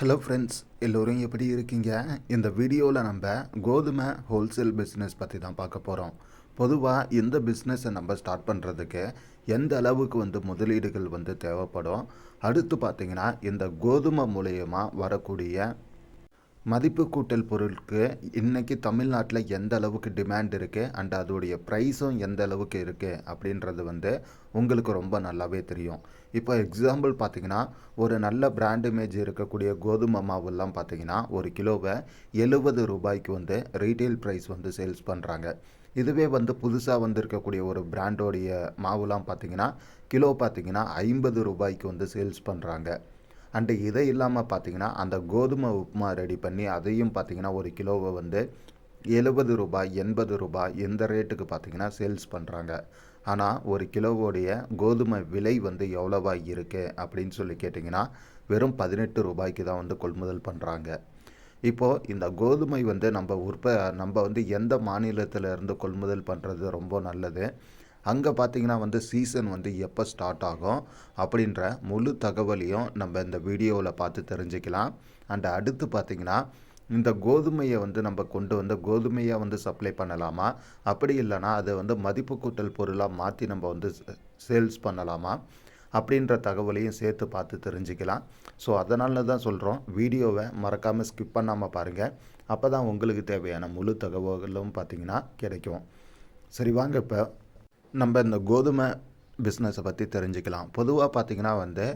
Hello friends எல்லோரும் எப்படி இருக்கீங்க? இந்த வீடியோவில் நம்ம கோதுமை ஹோல்சேல் பிஸ்னஸ் பற்றி தான் பார்க்க போகிறோம் பொதுவாக எந்த பிஸ்னஸை நம்ம ஸ்டார்ட் பண்ணுறதுக்கு எந்த அளவுக்கு வந்து முதலீடுகள் வந்து தேவைப்படும்? அடுத்து பார்த்திங்கன்னா இந்த கோதுமை மூலயமா வரக்கூடிய மதிப்பு கூட்டல் பொருளுக்கு இன்றைக்கி தமிழ்நாட்டில் எந்த அளவுக்கு டிமாண்ட் இருக்குது அண்ட் அதோடைய ப்ரைஸும் எந்த அளவுக்கு இருக்குது அப்படின்றது வந்து உங்களுக்கு ரொம்ப நல்லாவே தெரியும். இப்போ எக்ஸாம்பிள் பார்த்தீங்கன்னா ஒரு நல்ல பிராண்ட் இமேஜ் இருக்கக்கூடிய கோதுமை மாவுலாம் பார்த்தீங்கன்னா ஒரு கிலோவை எழுபது ரூபாய்க்கு வந்து ரீட்டைல் ப்ரைஸ் வந்து சேல்ஸ் பண்ணுறாங்க இதுவே வந்து புதுசாக வந்திருக்கக்கூடிய ஒரு பிராண்டோடைய மாவுலாம் பார்த்தீங்கன்னா கிலோ பார்த்தீங்கன்னா ஐம்பது ரூபாய்க்கு வந்து சேல்ஸ் பண்ணுறாங்க அண்டு இதை இல்லாமல் பார்த்தீங்கன்னா அந்த கோதுமை உப்புமா ரெடி பண்ணி அதையும் பார்த்தீங்கன்னா ஒரு கிலோவை வந்து எழுபது ரூபாய் எண்பது ரூபாய் இந்த ரேட்டுக்கு பார்த்தீங்கன்னா சேல்ஸ் பண்ணுறாங்க ஆனால் ஒரு கிலோவோடைய கோதுமை விலை வந்து எவ்வளோவா இருக்குது அப்படின்னு சொல்லி கேட்டிங்கன்னா வெறும் பதினெட்டு ரூபாய்க்கு தான் வந்து கொள்முதல் பண்ணுறாங்க இப்போது இந்த கோதுமை வந்து நம்ம உற்ப நம்ம வந்து எந்த மாநிலத்தில் இருந்து கொள்முதல் பண்ணுறது ரொம்ப நல்லது. அங்கே பார்த்தீங்கன்னா வந்து சீசன் வந்து எப்போ ஸ்டார்ட் ஆகும் அப்படின்ற முழு தகவலையும் நம்ம இந்த வீடியோவில் பார்த்து தெரிஞ்சுக்கலாம். அண்ட் அடுத்து பார்த்திங்கன்னா இந்த கோதுமையை வந்து நம்ம கொண்டு வந்து கோதுமையாக வந்து சப்ளை பண்ணலாமா? அப்படி இல்லைனா அதை வந்து மதிப்பு கூட்டல் பொருளாக மாற்றி நம்ம வந்து சேல்ஸ் பண்ணலாமா? அப்படின்ற தகவலையும் சேர்த்து பார்த்து தெரிஞ்சுக்கலாம். ஸோ அதனால தான் சொல்கிறோம் வீடியோவை மறக்காமல் ஸ்கிப் பண்ணாமல் பாருங்கள் அப்போ தான் உங்களுக்கு தேவையான முழு தகவலும் பார்த்திங்கன்னா கிடைக்கும். சரி வாங்க இப்போ நம்ம இந்த கோதுமை பிஸ்னஸை பற்றி தெரிஞ்சுக்கலாம். பொதுவாக பார்த்திங்கன்னா வந்து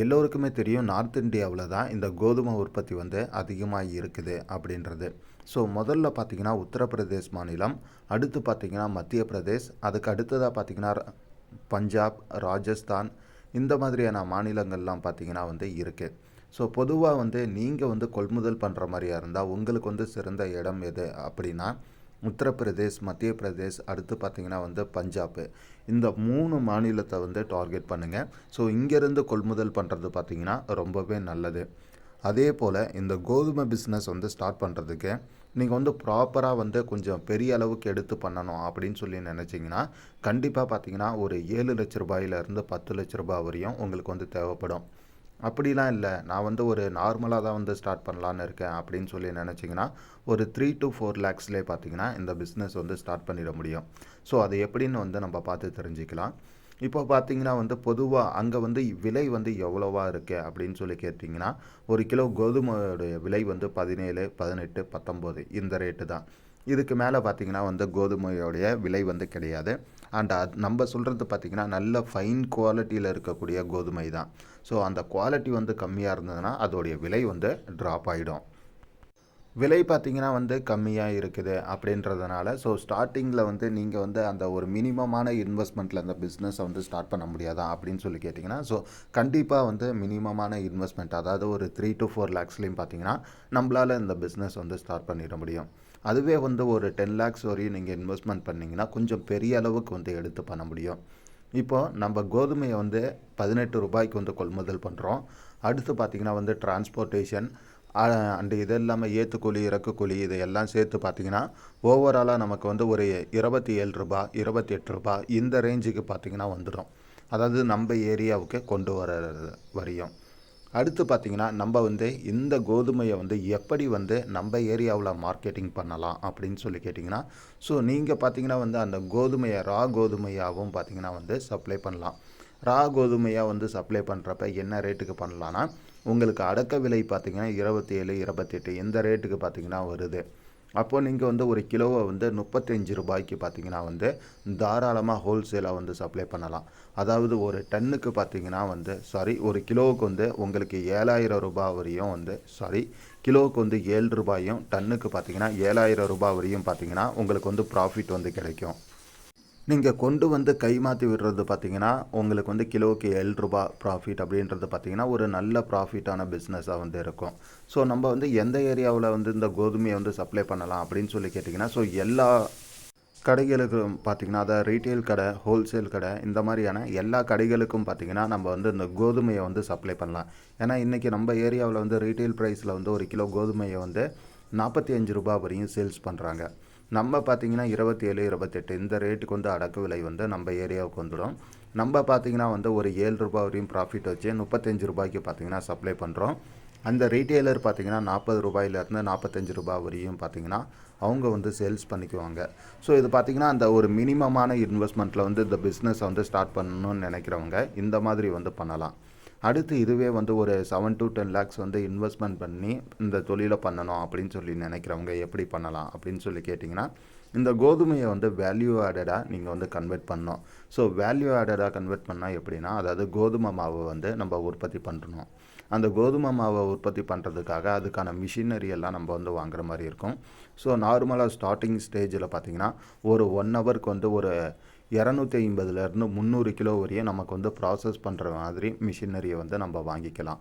எல்லோருக்குமே தெரியும் நார்த் இந்தியாவில் தான் இந்த கோதுமை உற்பத்தி வந்து அதிகமாக இருக்குது அப்படின்றது. ஸோ முதல்ல பார்த்திங்கன்னா உத்தரப்பிரதேஷ் மாநிலம் அடுத்து பார்த்திங்கன்னா மத்திய பிரதேஷ் அதுக்கு அடுத்ததாக பார்த்திங்கன்னா பஞ்சாப் ராஜஸ்தான் இந்த மாதிரியான மாநிலங்கள்லாம் பார்த்திங்கன்னா வந்து இருக்குது ஸோ பொதுவாக வந்து நீங்கள் வந்து கொள்முதல் பண்ணுற மாதிரியாக இருந்தால் உங்களுக்கு வந்து சிறந்த இடம் எது அப்படின்னா உத்தரப்பிரதேஷ் மத்திய பிரதேஷ் அடுத்து பார்த்திங்கன்னா வந்து பஞ்சாப். இந்த மூணு மாநிலத்தை வந்து டார்கெட் பண்ணுங்கள் ஸோ இங்கேருந்து கொள்முதல் பண்ணுறது பார்த்திங்கன்னா ரொம்பவே நல்லது. அதே போல் இந்த கோதுமை பிஸ்னஸ் வந்து ஸ்டார்ட் பண்ணுறதுக்கு நீங்கள் வந்து ப்ராப்பராக வந்து கொஞ்சம் பெரிய அளவுக்கு எடுத்து பண்ணணும் அப்படின்னு சொல்லி நினச்சிங்கன்னா கண்டிப்பாக பார்த்தீங்கன்னா ஒரு ஏழு லட்ச ரூபாயிலேருந்து பத்து லட்ச ரூபாய் வரையும் உங்களுக்கு வந்து தேவைப்படும். அப்படிலாம் இல்லை. நான் வந்து ஒரு நார்மலாக தான் வந்து ஸ்டார்ட் பண்ணலான்னு இருக்கேன் அப்படின்னு சொல்லி நினச்சிங்கன்னா ஒரு த்ரீ டு ஃபோர் லேக்ஸ்லேயே பார்த்தீங்கன்னா இந்த பிஸ்னஸ் வந்து ஸ்டார்ட் பண்ணிட முடியும். ஸோ அது எப்படின்னு வந்து நம்ம பார்த்து தெரிஞ்சுக்கலாம். இப்போ பார்த்தீங்கன்னா வந்து பொதுவாக அங்கே வந்து விலை வந்து எவ்வளோவா இருக்குது அப்படின்னு சொல்லி கேட்டிங்கன்னா ஒரு கிலோ கோதுமையோடைய விலை வந்து பதினேழு பதினெட்டு பத்தொம்போது இந்த ரேட்டு தான். இதுக்கு மேலே பார்த்திங்கன்னா வந்து கோதுமையோடைய விலை வந்து கிடையாது. அண்ட் அது நம்ம சொல்கிறது பார்த்திங்கன்னா நல்ல ஃபைன் குவாலிட்டியில் இருக்கக்கூடிய கோதுமை தான். ஸோ அந்த குவாலிட்டி வந்து கம்மியாக இருந்ததுன்னா அதோடைய விலை வந்து ட்ராப் ஆகிடும் விலை பார்த்திங்கன்னா வந்து கம்மியாக இருக்குது அப்படின்றதுனால ஸோ ஸ்டார்டிங்கில் வந்து நீங்கள் வந்து அந்த ஒரு மினிமமான இன்வெஸ்ட்மெண்ட்டில் அந்த பிஸ்னஸை வந்து ஸ்டார்ட் பண்ண முடியாதா அப்படின்னு சொல்லி கேட்டிங்கன்னா ஸோ கண்டிப்பாக வந்து மினிமமான இன்வெஸ்ட்மெண்ட் அதாவது ஒரு த்ரீ டு ஃபோர் லேக்ஸ்லேயும் பார்த்தீங்கன்னா நம்மளால் இந்த பிஸ்னஸ் வந்து ஸ்டார்ட் பண்ணிட முடியும். அதுவே வந்து ஒரு டென் லேக்ஸ் வரையும் நீங்கள் இன்வெஸ்ட்மெண்ட் பண்ணிங்கன்னா கொஞ்சம் பெரிய அளவுக்கு வந்து எடுத்து பண்ண முடியும். இப்போது நம்ம கோதுமையை வந்து பதினெட்டு ரூபாய்க்கு வந்து கொள்முதல் பண்ணுறோம் அடுத்து பார்த்திங்கன்னா வந்து டிரான்ஸ்போர்ட்டேஷன் அண்டு இது இல்லாமல் ஏற்றுக்கூலி இறக்குக்கூலி இதையெல்லாம் சேர்த்து பார்த்திங்கன்னா ஓவராலாக நமக்கு வந்து ஒரு இருபத்தி ஏழு ரூபா இருபத்தி எட்டு ரூபா இந்த ரேஞ்சுக்கு பார்த்திங்கன்னா வந்துடும் அதாவது நம்ம ஏரியாவுக்கு கொண்டு வர வரையும். அடுத்து பார்த்திங்கன்னா நம்ம வந்து இந்த கோதுமையை வந்து எப்படி வந்து நம்ம ஏரியாவில் மார்க்கெட்டிங் பண்ணலாம் அப்படின்னு சொல்லி கேட்டிங்கன்னா ஸோ நீங்கள் பார்த்தீங்கன்னா வந்து அந்த கோதுமையை ரா கோதுமையாகவும் பார்த்திங்கன்னா வந்து சப்ளை பண்ணலாம். ரா கோதுமையாக வந்து சப்ளை பண்ணுறப்ப என்ன ரேட்டுக்கு பண்ணலான்னா உங்களுக்கு அடக்க விலை பார்த்திங்கன்னா இருபத்தி ஏழு இருபத்தெட்டு இந்த ரேட்டுக்கு பார்த்திங்கன்னா வருது. அப்போது நீங்கள் வந்து ஒரு கிலோவை வந்து முப்பத்தஞ்சு ரூபாய்க்கு பார்த்தீங்கன்னா வந்து தாராளமாக ஹோல்சேலாக வந்து சப்ளை பண்ணலாம். அதாவது ஒரு டன்னுக்கு பார்த்தீங்கன்னா வந்து சாரி ஒரு கிலோவுக்கு வந்து உங்களுக்கு ஏழாயிரம் ரூபாய் வரையும் வந்து சாரி கிலோவுக்கு வந்து ஏழு ரூபாயும் டன்னுக்கு பார்த்தீங்கன்னா ஏழாயிரம் ரூபாய் வரையும் பார்த்தீங்கன்னா உங்களுக்கு வந்து ப்ராஃபிட் வந்து கிடைக்கும். நீங்கள் கொண்டு வந்து கை மாற்றி விடுறது பார்த்தீங்கன்னா உங்களுக்கு வந்து கிலோவுக்கு ஏழு ரூபா ப்ராஃபிட் அப்படின்றது பார்த்தீங்கன்னா ஒரு நல்ல ப்ராஃபிட்டான பிஸ்னஸாக வந்து இருக்கும். ஸோ நம்ம வந்து எந்த ஏரியாவில் வந்து இந்த கோதுமையை வந்து சப்ளை பண்ணலாம் அப்படின்னு சொல்லி கேட்டிங்கன்னா ஸோ எல்லா கடைகளுக்கும் பார்த்திங்கன்னா அதாவது ரீட்டைல் கடை ஹோல்சேல் கடை இந்த மாதிரியான எல்லா கடைகளுக்கும் பார்த்திங்கன்னா நம்ம வந்து இந்த கோதுமையை வந்து சப்ளை பண்ணலாம். ஏன்னா இன்றைக்கி நம்ம ஏரியாவில் வந்து ரீட்டைல் ப்ரைஸில் வந்து ஒரு கிலோ கோதுமையை வந்து நாற்பத்தி அஞ்சு ரூபா வரையும் சேல்ஸ் பண்ணுறாங்க நம்ம பார்த்திங்கன்னா இருபத்தி ஏழு இருபத்தெட்டு இந்த ரேட்டுக்கு வந்து அடக்கு விலை வந்து நம்ம ஏரியாவுக்கு வந்துடும். நம்ம பார்த்திங்கன்னா வந்து ஒரு ஏழு ரூபாய் வரையும் ப்ராஃபிட் வச்சு முப்பத்தஞ்சு ரூபாய்க்கு பார்த்திங்கன்னா சப்ளை பண்ணுறோம் அந்த ரீட்டெய்லர் பார்த்திங்கன்னா நாற்பது ரூபாயிலேருந்து நாற்பத்தஞ்சு ரூபாய் வரையும் பார்த்தீங்கன்னா அவங்க வந்து சேல்ஸ் பண்ணிக்குவாங்க. ஸோ இது பார்த்தீங்கன்னா அந்த ஒரு மினிமமான இன்வெஸ்ட்மெண்ட்டில் வந்து இந்த பிஸ்னஸை வந்து ஸ்டார்ட் பண்ணணும்னு நினைக்கிறவங்க இந்த மாதிரி வந்து பண்ணலாம். அடுத்து இதுவே வந்து ஒரு செவன் டு டென் லேக்ஸ் வந்து இன்வெஸ்ட்மெண்ட் பண்ணி இந்த தொழிலை பண்ணணும் அப்படின்னு சொல்லி நினைக்கிறவங்க எப்படி பண்ணலாம் அப்படின்னு சொல்லி கேட்டிங்கன்னா இந்த கோதுமையை வந்து வேல்யூ ஆடடாக நீங்கள் வந்து கன்வெர்ட் பண்ணணும். ஸோ வேல்யூ ஆடடாக கன்வெர்ட் பண்ணால் எப்படின்னா அதாவது கோதுமை மாவை வந்து நம்ம உற்பத்தி பண்ணணும் அந்த கோதுமை மாவை உற்பத்தி பண்ணுறதுக்காக அதுக்கான மிஷினரி எல்லாம் நம்ம வந்து வாங்குற மாதிரி இருக்கும். ஸோ நார்மலாக ஸ்டார்டிங் ஸ்டேஜில் பார்த்தீங்கன்னா ஒரு ஒன் ஹவருக்கு வந்து ஒரு இரநூத்தி ஐம்பதுலேருந்து முந்நூறு கிலோ வரையும் நமக்கு வந்து ப்ராசஸ் பண்ணுற மாதிரி மிஷினரியை வந்து நம்ம வாங்கிக்கலாம்.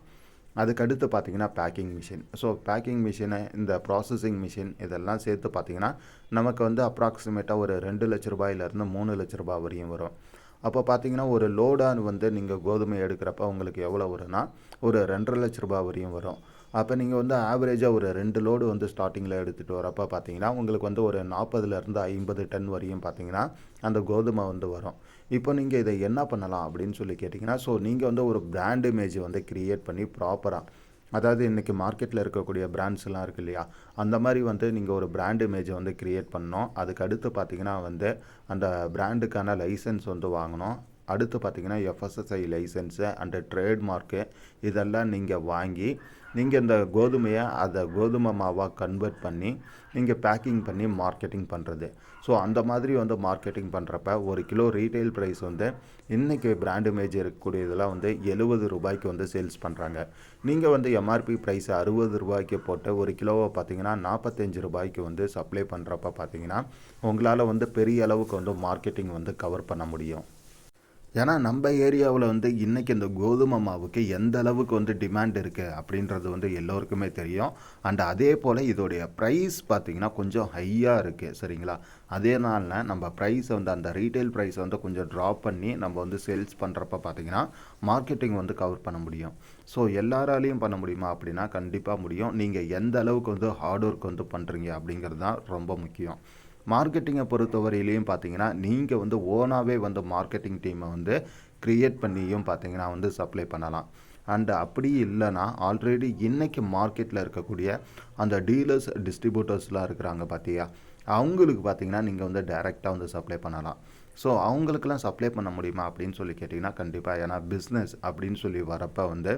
அதுக்கடுத்து பார்த்தீங்கன்னா packing machine so packing machine இந்த ப்ராசஸிங் மிஷின் இதெல்லாம் சேர்த்து பார்த்தீங்கன்னா நமக்கு வந்து அப்ராக்சிமேட்டாக ஒரு ரெண்டு லட்ச ரூபாயிலேருந்து மூணு லட்ச ரூபாய் வரையும் வரும். அப்போ பார்த்தீங்கன்னா ஒரு லோடாக வந்து நீங்கள் கோதுமை எடுக்கிறப்ப உங்களுக்கு எவ்வளோ வரும்னா ஒரு ரெண்டரை லட்ச ரூபாய் வரையும் வரும். அப்போ நீங்கள் வந்து ஆவரேஜாக ஒரு ரெண்டு லோடு வந்து ஸ்டார்டிங்கில் எடுத்துகிட்டு வரப்போ பார்த்தீங்கன்னா உங்களுக்கு வந்து ஒரு நாற்பதுலேருந்து ஐம்பது டன் வரையும் பார்த்தீங்கன்னா அந்த கோதுமை வந்து வரும். இப்போ நீங்கள் இதை என்ன பண்ணலாம் அப்படின்னு சொல்லி கேட்டிங்கன்னா ஸோ நீங்கள் வந்து ஒரு பிராண்ட் இமேஜ் வந்து க்ரியேட் பண்ணி ப்ராப்பராக அதாவது இன்றைக்கி மார்க்கெட்டில் இருக்கக்கூடிய பிராண்ட்ஸ்லாம் இருக்கு இல்லையா அந்த மாதிரி வந்து நீங்கள் ஒரு பிராண்ட் இமேஜை வந்து க்ரியேட் பண்ணணும். அதுக்கு அடுத்து பார்த்தீங்கன்னா வந்து அந்த பிராண்டுக்கான லைசன்ஸ் வந்து வாங்கணும். அடுத்து பார்த்தீங்கன்னா எஃப்எஸ்எஸ்ஐ லைசன்ஸு அண்டு ட்ரேட்மார்க்கு இதெல்லாம் நீங்கள் வாங்கி நீங்கள் இந்த கோதுமையை அதை கோதுமை மாவாக கன்வெர்ட் பண்ணி நீங்கள் பேக்கிங் பண்ணி மார்க்கெட்டிங் பண்ணுறது ஸோ அந்த மாதிரி வந்து மார்க்கெட்டிங் பண்ணுறப்ப ஒரு கிலோ ரீட்டைல் ப்ரைஸ் வந்து இன்றைக்கி பிராண்ட் இமேஜ் இருக்கக்கூடிய இதெல்லாம் வந்து எழுபது ரூபாய்க்கு வந்து சேல்ஸ் பண்ணுறாங்க நீங்கள் வந்து எம்ஆர்பி ப்ரைஸ் அறுபது ரூபாய்க்கு போட்டு ஒரு கிலோவை பார்த்தீங்கன்னா நாற்பத்தஞ்சு ரூபாய்க்கு வந்து சப்ளை பண்ணுறப்ப பார்த்தீங்கன்னா உங்களால் வந்து பெரிய அளவுக்கு வந்து மார்க்கெட்டிங் வந்து கவர் பண்ண முடியும். ஏன்னா நம்ம ஏரியாவில் வந்து இன்றைக்கி இந்த கோதுமை மாவுக்கு எந்த அளவுக்கு வந்து டிமாண்ட் இருக்குது அப்படின்றது வந்து எல்லோருக்குமே தெரியும். அண்ட் அதே போல் இதோடைய ப்ரைஸ் பார்த்திங்கன்னா கொஞ்சம் ஹையாக இருக்குது சரிங்களா? அதே நாளில் நம்ம ப்ரைஸை வந்து அந்த ரீட்டைல் ப்ரைஸை வந்து கொஞ்சம் ட்ராப் பண்ணி நம்ம வந்து சேல்ஸ் பண்ணுறப்ப பார்த்திங்கன்னா மார்க்கெட்டிங் வந்து கவர் பண்ண முடியும். ஸோ எல்லாராலையும் பண்ண முடியுமா அப்படின்னா கண்டிப்பாக முடியும். நீங்கள் எந்த அளவுக்கு வந்து ஹார்ட் ஒர்க் வந்து பண்ணுறீங்க அப்படிங்கிறது தான் ரொம்ப முக்கியம். மார்க்கெட்டிங்கை பொறுத்தவரையிலையும் பார்த்தீங்கன்னா நீங்கள் வந்து ஓனாகவே வந்து மார்க்கெட்டிங் டீமை வந்து க்ரியேட் பண்ணியும் பார்த்தீங்கன்னா வந்து சப்ளை பண்ணலாம். அண்டு அப்படி இல்லைன்னா ஆல்ரெடி இன்றைக்கி மார்க்கெட்டில் இருக்கக்கூடிய அந்த டீலர்ஸ் டிஸ்ட்ரிபியூட்டர்ஸ்லாம் இருக்கிறாங்க பார்த்தியா அவங்களுக்கு பார்த்தீங்கன்னா நீங்கள் வந்து டைரெக்டாக வந்து சப்ளை பண்ணலாம். ஸோ அவங்களுக்கெல்லாம் சப்ளை பண்ண முடியுமா அப்படின்னு சொல்லி கேட்டிங்கன்னா கண்டிப்பாக ஏன்னா பிஸ்னஸ் அப்படின்னு சொல்லி வரப்போ வந்து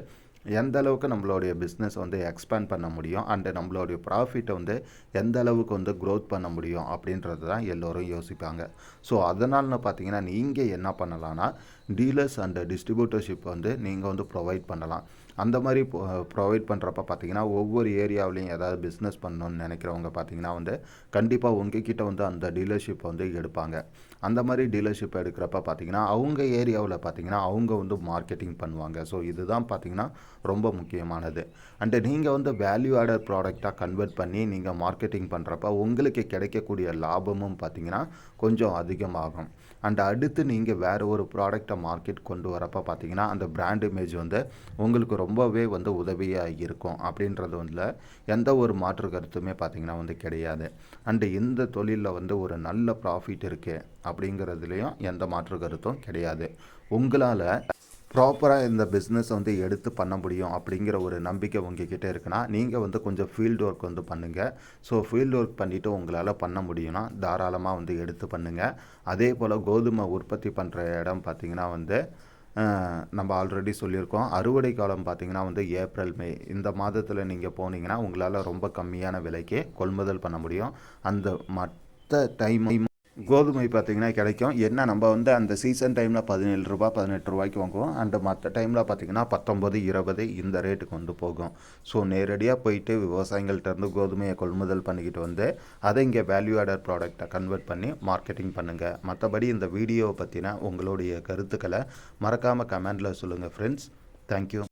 எந்த அளவுக்கு நம்மளுடைய பிஸ்னஸ் வந்து எக்ஸ்பேண்ட் பண்ண முடியும் அண்டு நம்மளுடைய ப்ராஃபிட்டை வந்து எந்த அளவுக்கு வந்து க்ரோத் பண்ண முடியும் அப்படின்றது தான் எல்லோரும் யோசிப்பாங்க. ஸோ அதனால்னு பார்த்தீங்கன்னா நீங்கள் என்ன பண்ணலான்னா டீலர்ஸ் அண்ட் டிஸ்ட்ரிபியூட்டர்ஷிப் வந்து நீங்கள் வந்து ப்ரொவைட் பண்ணலாம். அந்த மாதிரி ப்ரொவைட் பண்ணுறப்ப பார்த்தீங்கன்னா ஒவ்வொரு ஏரியாவிலையும் ஏதாவது பிஸ்னஸ் பண்ணணும்னு நினைக்கிறவங்க பார்த்தீங்கன்னா வந்து கண்டிப்பாக உங்ககிட்ட வந்து அந்த டீலர்ஷிப் வந்து எடுப்பாங்க. அந்த மாதிரி டீலர்ஷிப் எடுக்கிறப்ப பார்த்தீங்கன்னா அவங்க ஏரியாவில் பார்த்தீங்கன்னா அவங்க வந்து மார்க்கெட்டிங் பண்ணுவாங்க. ஸோ இதுதான் பார்த்தீங்கன்னா ரொம்ப முக்கியமானது. அண்டு நீங்கள் வந்து வேல்யூ ஆடர் ப்ராடக்டாக கன்வெர்ட் பண்ணி நீங்கள் மார்க்கெட்டிங் பண்ணுறப்ப உங்களுக்கு கிடைக்கக்கூடிய லாபமும் பார்த்தீங்கன்னா கொஞ்சம் அதிகமாகும். அண்ட் அடுத்து நீங்கள் வேறு ஒரு ப்ராடக்டை மார்க்கெட் கொண்டு வரப்போ பார்த்தீங்கன்னா அந்த பிராண்ட் இமேஜ் வந்து உங்களுக்கு ரொம்பவே வந்து உதவியாக இருக்கும் அப்படின்றது வந்து எந்த ஒரு மாற்று கருத்துமே பார்த்திங்கன்னா வந்து கிடையாது. அண்டு இந்த தொழிலில் வந்து ஒரு நல்ல ப்ராஃபிட் இருக்குது அப்படிங்கிறதுலையும் எந்த மாற்று கருத்தும் கிடையாது. உங்களால் ப்ராப்பராக இந்த பிஸ்னஸ் வந்து எடுத்து பண்ண முடியும் அப்படிங்கிற ஒரு நம்பிக்கை உங்ககிட்ட இருக்குன்னா நீங்கள் வந்து கொஞ்சம் ஃபீல்டு ஒர்க் வந்து பண்ணுங்கள் ஸோ ஃபீல்டு ஒர்க் பண்ணிவிட்டு உங்களால் பண்ண முடியும்னா தாராளமாக வந்து எடுத்து பண்ணுங்கள் அதே போல் கோதுமை உற்பத்தி பண்ணுற இடம் பார்த்திங்கன்னா வந்து நம்ம ஆல்ரெடி சொல்லியிருக்கோம். அறுவடை காலம் பார்த்திங்கன்னா வந்து ஏப்ரல் மே இந்த மாதத்தில் நீங்கள் போனீங்கன்னா உங்களால் ரொம்ப கம்மியான விலைக்கே கொள்முதல் பண்ண முடியும். அந்த மற்ற டைம் கோதுமை பார்த்திங்கன்னா கிடைக்கும். என்ன நம்ம வந்து அந்த சீசன் டைமில் பதினேழு ரூபா பதினெட்டு ரூபாய்க்கு வாங்குவோம். அண்ட் மற்ற டைமில் பார்த்திங்கன்னா பத்தொம்பது இருபது இந்த ரேட்டுக்கு வந்து போகும். ஸோ நேரடியாக போயிட்டு விவசாயிகள்கிட்டருந்து கோதுமையை கொள்முதல் பண்ணிக்கிட்டு வந்து அதை இங்கே வேல்யூ ஆடர் ப்ராடக்டை கன்வெர்ட் பண்ணி மார்க்கெட்டிங் பண்ணுங்கள் மற்றபடி இந்த வீடியோவை பற்றின உங்களுடைய கருத்துக்களை மறக்காமல் கமெண்டில் சொல்லுங்கள் ஃப்ரெண்ட்ஸ் தேங்க்யூ